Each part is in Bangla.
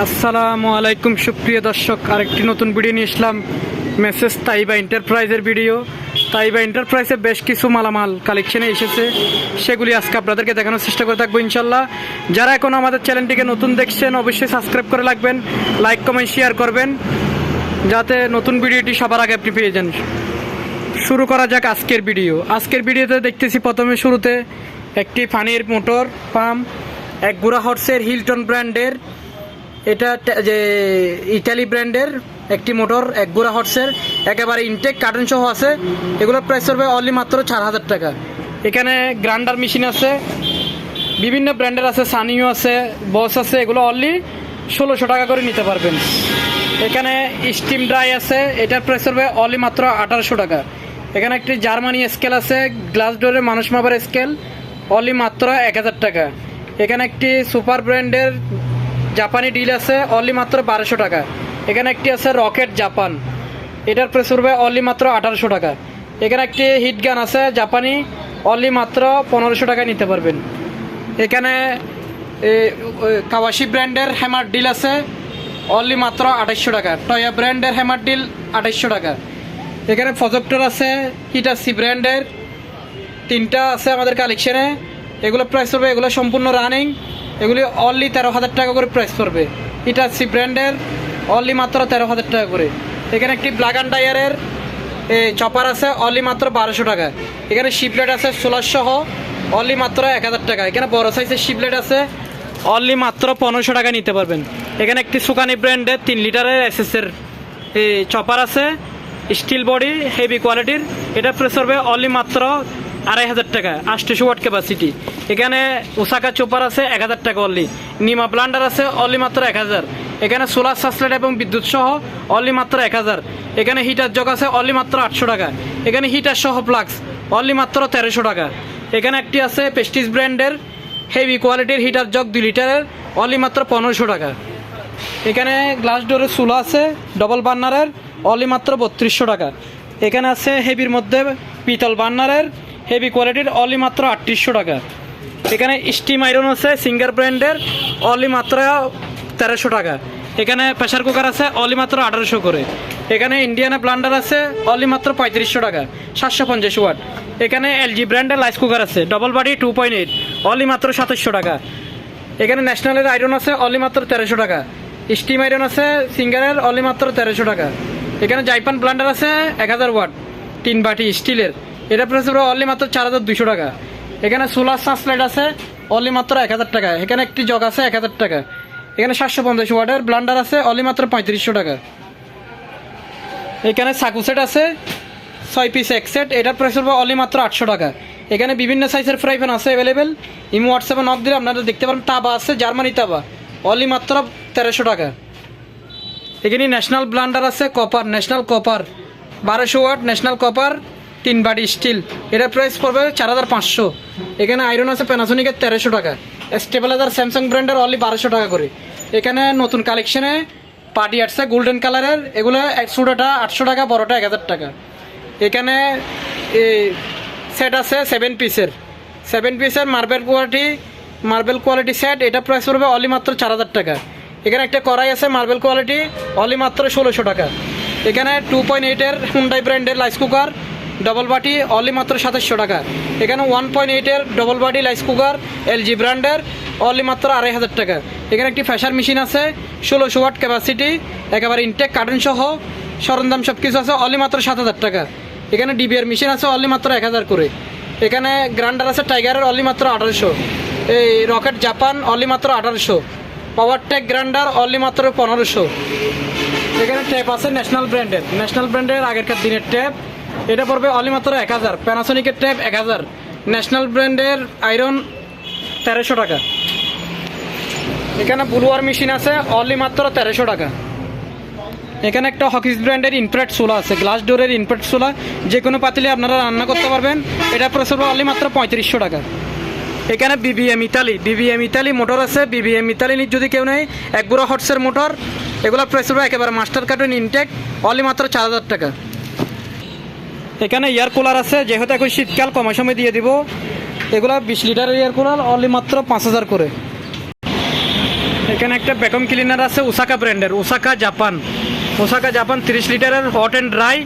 আসসালামু আলাইকুম, সুপ্রিয় দর্শক। আরেকটি নতুন ভিডিও নিয়ে আসলাম মেসেজ তাইবা এন্টারপ্রাইজের ভিডিও তাইবা এন্টারপ্রাইজে বেশ কিছু মালামাল কালেকশনে এসেছে। সেগুলি আজকে আপনাদেরকে দেখানোর চেষ্টা করে থাকব, ইনশাল্লাহ। যারা এখন আমাদের চ্যানেলটিকে নতুন দেখছেন, অবশ্যই সাবস্ক্রাইব করে রাখবেন লাইক কমেন্ট শেয়ার করবেন, যাতে নতুন ভিডিওটি সবার আগে আপনি পেয়ে যান। শুরু করা যাক আজকের ভিডিও আজকের ভিডিওতে দেখতেছি প্রথমে শুরুতে একটি পানির মোটর পাম্প, এক গুড়া হর্সের হিলটন ব্র্যান্ডের এটা যে ইটালি ব্র্যান্ডের একটি মোটর, এক গুড়া হর্সের, একেবারে ইনটেক কার্টন সহ আছে। এগুলোর প্রাইস পড়বে অনলি মাত্র চার হাজার টাকা। এখানে গ্রাইন্ডার মেশিন আছে, বিভিন্ন ব্র্যান্ডের আছে সানিও আছে বস আছে, এগুলো অনলি ষোলোশো টাকা করে নিতে পারবেন। এখানে স্টিম ড্রাই আছে, এটার প্রাইস হবে অনলি মাত্র আঠারোশো টাকা। এখানে একটি জার্মানি স্কেল আছে গ্লাস ডোরের মানুষ মাপার স্কেল অনলি মাত্র এক হাজার টাকা। এখানে একটি সুপার ব্র্যান্ডের জাপানি ডিল আছে অনলি মাত্র বারোশো টাকা। এখানে একটি আছে রকেট জাপান। এটার প্রাইস পড়বে অনলি মাত্র আঠারোশো টাকা। এখানে একটি হিট গান আছে, জাপানি অনলি মাত্র পনেরোশো টাকা নিতে পারবেন। এখানে কাওয়াশি ব্র্যান্ডের হ্যামার ডিল আছে অনলি মাত্র আঠাইশশো টাকা। টয়া ব্র্যান্ডের হ্যামার ডিল আঠাইশশো টাকা। এখানে প্রজেক্টর আছে হিটাসি ব্র্যান্ডের। তিনটা আছে আমাদের কালেকশানে এগুলো প্রাইস পড়বে এগুলো সম্পূর্ণ রানিং এগুলি অনলি তেরো হাজার টাকা করে প্রাইস পড়বে। হিটাসি ব্র্যান্ডের অনলি মাত্র তেরো হাজার টাকা করে। এখানে একটি ব্ল্যাক অ্যান্ড টায়ারের চপার আছে অনলি মাত্র বারোশো টাকা। এখানে শিপলেট আছে সহ অনলি মাত্র এক হাজার টাকা। এখানে বড় সাইজের শিপলেট আছে অনলি মাত্র পনেরোশো টাকা নিতে পারবেন। এখানে একটি সুকানি ব্র্যান্ডের তিন লিটারের এসএসের চপার আছে স্টিল বডি হেভি কোয়ালিটির এটা প্রেস করবে অনলি মাত্র আড়াই হাজার টাকা আটশোশো ওয়াট ক্যাপাসিটি এখানে ওসাকা চোপার আছে এক হাজার টাকা অনলি নিমা ব্লান্ডার আছে অনলি মাত্র এক হাজার। এখানে সোলার সাসলেট এবং বিদ্যুৎ সহ অনলি মাত্র এক হাজার। এখানে হিটার জগ আছে অনলি মাত্র আটশো টাকা। এখানে হিটার সহ প্লাক্স অনলি মাত্র তেরোশো টাকা। এখানে একটি আছে পেস্টিস ব্র্যান্ডের হেভি কোয়ালিটির হিটার জগ দুই লিটারের অনলি মাত্র পনেরোশো টাকা। এখানে গ্লাস ডোরের চুলা আছে ডবল বার্নারের অনলি মাত্র বত্রিশশো টাকা। এখানে আছে হেভির মধ্যে পিতল বার্নারের হেভি কোয়ালিটির, অলি মাত্র আটত্রিশশো টাকা। এখানে স্টিম আয়রন আছে, সিঙ্গার ব্র্যান্ডের, অলি মাত্র তেরোশো টাকা। এখানে প্রেশার কুকার আছে, অলি মাত্র আঠারোশো করে। এখানে ইন্ডিয়ানা ব্লান্ডার আছে, অলি মাত্র পঁয়ত্রিশশো টাকা, সাতশো পঞ্চাশ ওয়াট। এখানে এলজি ব্র্যান্ডের লাইস কুকার আছে, double body two point eight, only মাত্র সাতাশশো টাকা। এখানে ন্যাশনালের আয়রন আছে, অলি মাত্র তেরোশো টাকা। স্টিম আয়রন আছে, সিঙ্গারের, অলি মাত্র তেরোশো টাকা। এখানে জাইপান ব্লান্ডার আছে, এক হাজার ওয়াট, তিন বাটি স্টিলের। এটা প্রাইস পুরো অনলি মাত্র চার হাজার দুশো টাকা। এখানে সোলার সানস্লাইট আছে অনলি মাত্র এক হাজার টাকা। এখানে একটি জগ আছে এক হাজার টাকা। এখানে সাতশো পঞ্চাশ ওয়াটের ব্লান্ডার আছে অনলি মাত্র পঁয়ত্রিশশো টাকা। এখানে সাকু সেট আছে, ছয় পিস এক সেট এটার প্রাইস পড়বে অনলি মাত্র আটশো টাকা। এখানে বিভিন্ন সাইজের ফ্রাই প্যান আছে অ্যাভেলেবেল ইমো হোয়াটসঅ্যাপে নক দিলে আপনারা দেখতে পারেন, তাবা আছে, জার্মানি তাবা। অনলি মাত্র তেরোশো টাকা। এখানে ন্যাশনাল ব্লান্ডার আছে কপার ন্যাশনাল কপার বারোশো ওয়াট ন্যাশনাল কপার তিন বাটি স্টিল এটার প্রাইস পড়বে চার হাজার পাঁচশো। এখানে আয়রন আছে প্যানাসোনিকের তেরোশো টাকা। স্টেবিলাইজার স্যামসাং ব্র্যান্ডের অনলি বারোশো টাকা করে। এখানে নতুন কালেকশনে পার্টি আসছে গোল্ডেন কালারের এগুলো ছোটোটা আটশো টাকা, বড়টা এক হাজার টাকা। এখানে সেট আছে সেভেন পিসের সেভেন পিসের marble quality marble quality set এটা প্রাইস পড়বে অনলি মাত্র চার হাজার টাকা। এখানে একটা কড়াই আছে মার্বেল কোয়ালিটি অনলি মাত্র ষোলোশো টাকা। এখানে টু পয়েন্ট এইটের হুন্ডাই ব্র্যান্ডের রাইস কুকার ডবল বাটি অনলি মাত্র সাতাশশো টাকা। এখানে ওয়ান পয়েন্ট এইটের ডবল বাটি রাইস কুকার এলজি ব্র্যান্ডের অনলি মাত্র আড়াই হাজার টাকা। এখানে একটি ফ্যাশার মেশিন আছে, ষোলোশো ওয়াট ক্যাপাসিটি একেবারে ইনটেক কার্টন সহ, সরঞ্জাম সব কিছু আছে অনলি মাত্র সাত হাজার টাকা। এখানে ডিবিআর মেশিন আছে অনলি মাত্র এক হাজার করে। এখানে গ্রাইন্ডার আছে টাইগারের অনলি মাত্র আঠারোশো। এই রকেট জাপান অনলি মাত্র আঠারোশো। পাওয়ার টেক গ্রাইন্ডার অনলি মাত্র পনেরোশো। এখানে ট্যাপ আছে ন্যাশনাল ব্র্যান্ডের ন্যাশনাল ব্র্যান্ডের আগেরকার দিনের ট্যাপ এটা পড়বে অনলি মাত্র এক হাজার প্যানাসোনিকের ট্যাপ এক হাজার। ন্যাশনাল ব্র্যান্ডের আয়রন তেরোশো টাকা। এখানে ব্লুয়ার মেশিন আছে অনলি মাত্র তেরোশো টাকা। এখানে একটা হকিস ব্র্যান্ডের ইনপ্রেট সোলা আছে গ্লাস ডোরের ইনপ্রেট সোলা যে কোনো পাতিলে আপনারা রান্না করতে পারবেন। এটা প্রেস হবে অনলি মাত্র পঁয়ত্রিশশো টাকা। এখানে BBM Italy BBM Italy motor আছে। বিবিএম ইতালি যদি কেউ নেই এক বুড়ো হটসের মোটর এগুলো প্রেস একেবারে মাস্টার কার্টুন ইনটেক অনলি মাত্র চার হাজার টাকা। এখানে এয়ার কুলার আছে, যেহেতু এখন শীতকাল, কমে সময় দিয়ে দিব। এগুলো বিশ লিটারের এয়ার কুলার অনলি মাত্র পাঁচ হাজার করে। এখানে একটা ভ্যাকুম ক্লিনার আছে ওসাকা ব্র্যান্ডের ওসাকা জাপান ওসাকা জাপান তিরিশ লিটারের হট অ্যান্ড ড্রাই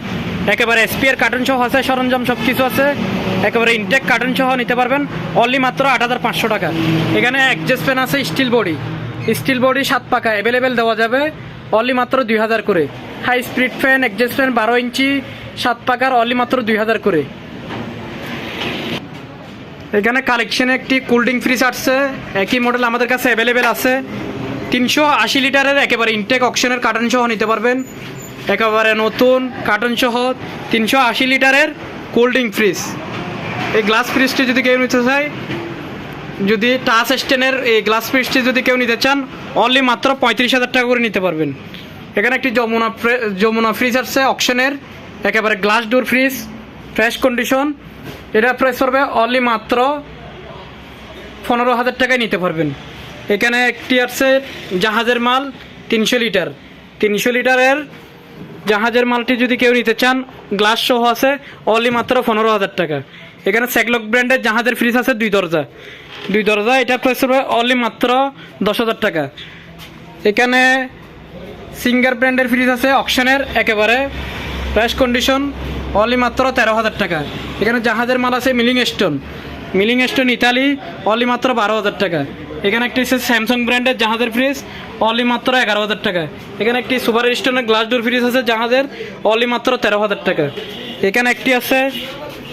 একেবারে এসপিআর কার্টুন সহ আছে, সরঞ্জাম সব কিছু আছে। একেবারে ইনটেক কার্টুন সহ নিতে পারবেন অনলি মাত্র আট হাজার পাঁচশো টাকা। এখানে অ্যাডজাস্ট ফ্যান আছে স্টিল বডি স্টিল বডি সাত পাকা অ্যাভেলেবেল দেওয়া যাবে অনলি মাত্র দুই হাজার করে। High speed fan adjust fan বারো ইঞ্চি সাত পাকার অলি মাত্র দুই হাজার করে। এখানে কালেকশনে একটি কোল্ড ড্রিঙ্ক ফ্রিজ আসছে, একই মডেল আমাদের কাছে অ্যাভেলেবেল আছে। তিনশো আশি লিটারের একেবারে ইনটেক অকশনের কার্টন সহ নিতে পারবেন। একেবারে নতুন কার্টন সহ তিনশো আশি লিটারের কোল্ড ড্রিঙ্ক ফ্রিজ এই গ্লাস ফ্রিজটি যদি কেউ নিতে চায়, যদি টাচ স্ট্যান্ডের এই গ্লাস ফ্রিজটি যদি কেউ নিতে চান অনলি মাত্র পঁয়ত্রিশ হাজার টাকা করে নিতে পারবেন। এখানে একটি যমুনা যমুনা ফ্রিজ আসছে অকশনের একেবারে glass door fridge fresh condition এটা প্রাইস পড়বে অনলি মাত্র পনেরো হাজার টাকায় নিতে পারবেন। এখানে একটি আছে জাহাজের মাল তিনশো লিটার। তিনশো লিটারের জাহাজের মালটি যদি কেউ নিতে চান গ্লাস সহ আছে অনলি মাত্র পনেরো হাজার টাকা। এখানে স্যাকলক ব্র্যান্ডের জাহাজের ফ্রিজ আছে দুই দরজা। দুই দরজা, এটা প্রাইস হবে অনলি মাত্র দশ হাজার টাকা। এখানে সিঙ্গার ব্র্যান্ডের ফ্রিজ আছে অকশনের একেবারে ফ্রেশ কন্ডিশন অনলি মাত্র তেরো হাজার টাকা। এখানে জাহাজের মাল আছে milling stone milling stone Italy only মাত্র বারো হাজার টাকা। এখানে একটি স্যামসাং ব্র্যান্ডের জাহাজের ফ্রিজ অনলি মাত্র এগারো হাজার টাকা। এখানে একটি সুপার স্টোনের গ্লাস ডোর ফ্রিজ আছে জাহাজের অনলি মাত্র তেরো হাজার টাকা। এখানে একটি আছে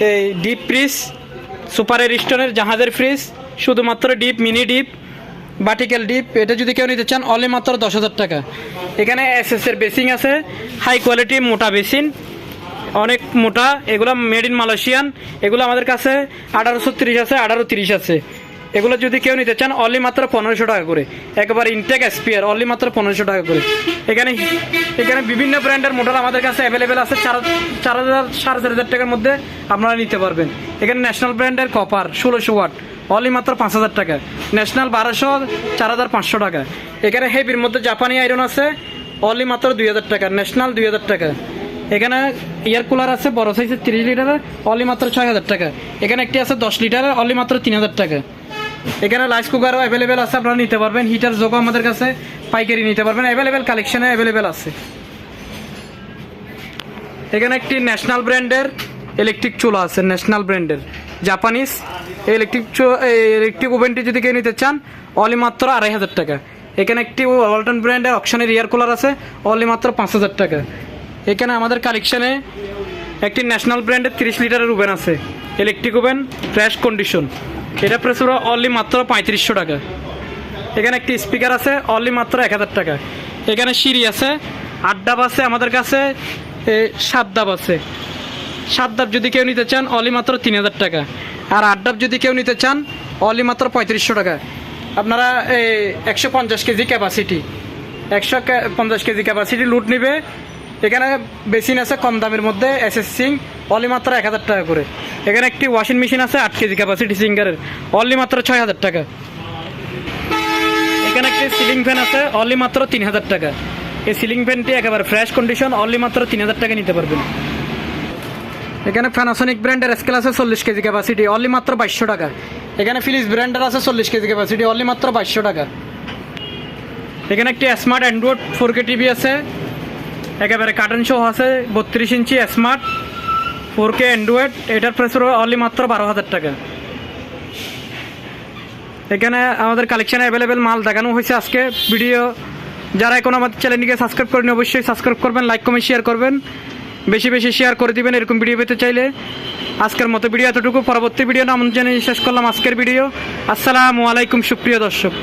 এই ডিপ ফ্রিজ সুপারের স্টোনের জাহাজের ফ্রিজ শুধুমাত্র deep mini deep vertical deep, এটা যদি কেউ নিতে চান অনলি মাত্র দশ হাজার টাকা। এখানে এস এস এর বেসিং আছে হাই কোয়ালিটি মোটা বেসিন, অনেক মোটা, এগুলো মেড ইন মালয়েশিয়ান এগুলো আমাদের কাছে আঠারোশো তিরিশ আছে, আঠারো তিরিশ আছে। এগুলো যদি কেউ নিতে চান অনলি মাত্র পনেরোশো টাকা করে। একেবারে ইনটেক এসপিআর অনলি মাত্র পনেরোশো টাকা করে। এখানে এখানে বিভিন্ন ব্র্যান্ডের মোটর আমাদের কাছে অ্যাভেলেবেল আছে, চার চার হাজার, সাড়ে চার হাজার টাকার মধ্যে আপনারা নিতে পারবেন। এখানে ন্যাশনাল ব্র্যান্ডের কপার ষোলোশো ওয়াট অনলি মাত্র পাঁচ হাজার টাকা। ন্যাশনাল বারোশো, চার হাজার পাঁচশো টাকা। এখানে হেভির মধ্যে জাপানি আয়রন আছে অনলি মাত্র দুই হাজার টাকা। ন্যাশনাল দুই হাজার টাকা। এখানে এয়ার কুলার আছে, বড় সাইজের তিরিশ লিটারের অনলি মাত্র ছয় হাজার টাকা। এখানে একটি আছে দশ লিটারের অনলি মাত্র তিন হাজার টাকা। এখানে রাইস কুকারও অ্যাভেলেবেল আছে, আপনারা নিতে পারবেন। হিটার যোগও আমাদের কাছে, পাইকারি নিতে পারবেন। অ্যাভেলেবেল কালেকশনে অ্যাভেলেবেল আছে। এখানে একটি ন্যাশনাল ব্র্যান্ডের ইলেকট্রিক চুলা আছে ন্যাশনাল ব্র্যান্ডের জাপানিজ ইলেকট্রিক ইলেকট্রিক ওভেনটি যদি কেউ নিতে চান অনলি মাত্র আড়াই হাজার টাকা। এখানে একটি ওয়ালটন ব্র্যান্ডের অপশনের এয়ার কুলার আছে অনলি মাত্র পাঁচ হাজার টাকা। এখানে আমাদের কালেকশনে একটি ন্যাশনাল ব্র্যান্ডের তিরিশ লিটারের ওভেন আছে। ইলেকট্রিক ওভেন ফ্রেশ কন্ডিশন এটা প্রেস অনলি মাত্র পঁয়ত্রিশশো টাকা। এখানে একটি স্পিকার আছে অনলি মাত্র এক হাজার টাকা। এখানে সিঁড়ি আছে, আট ডাব আছে আমাদের কাছে সাত ডাব আছে। সাত ডাব যদি কেউ নিতে চান অনলি মাত্র তিন হাজার টাকা। আর আট ডাব যদি কেউ নিতে চান অলি মাত্র পঁয়ত্রিশশো টাকা আপনারা এই একশো পঞ্চাশ কেজি ক্যাপাসিটি একশো পঞ্চাশ কেজি ক্যাপাসিটি লুট নিবে। এখানে বেসিন আছে কম দামের মধ্যে এস এস সিং অলি মাত্র এক হাজার টাকা করে। এখানে একটি ওয়াশিং মেশিন আছে, আট কেজি ক্যাপাসিটি সিঙ্গারের অনলি মাত্র ছয় হাজার টাকা। এখানে একটি সিলিং ফ্যান আছে অনলি মাত্র তিন হাজার টাকা। এই সিলিং ফ্যানটি একেবারে ফ্রেশ কন্ডিশন অনলি মাত্র তিন হাজার টাকা নিতে পারবেন। এখানে প্যানাসোনিক ব্র্যান্ডের স্কেল আছে চল্লিশ কেজি ক্যাপাসিটি অনলি মাত্র বাইশশো টাকা। এখানে ফিলিপস ব্র্যান্ডের আছে চল্লিশ কেজি ক্যাপাসিটি অনলি মাত্র বাইশশো টাকা। এখানে একটি smart Android four K TV আছে, একেবারে কার্টন শো আছে, বত্রিশ inch smart four K Android এটার প্রাইস অনলি মাত্র বারো হাজার টাকা। এখানে আমাদের কালেকশানে অ্যাভেলেবেল মাল দেখানো হয়েছে আজকে ভিডিও যারা এখন আমাদের চ্যানেলটিকে সাবস্ক্রাইব করেন অবশ্যই সাবস্ক্রাইব করবেন লাইক কমেন্ট শেয়ার করবেন। বেশি বেশি শেয়ার করে দিবেন, এরকম ভিডিও পেতে চাইলে। আজকের মতো ভিডিও এতটুকু। পরবর্তী ভিডিও নাম জানিয়ে শেষ করলাম আজকের ভিডিও আসসালামু আলাইকুম, সুপ্রিয় দর্শক।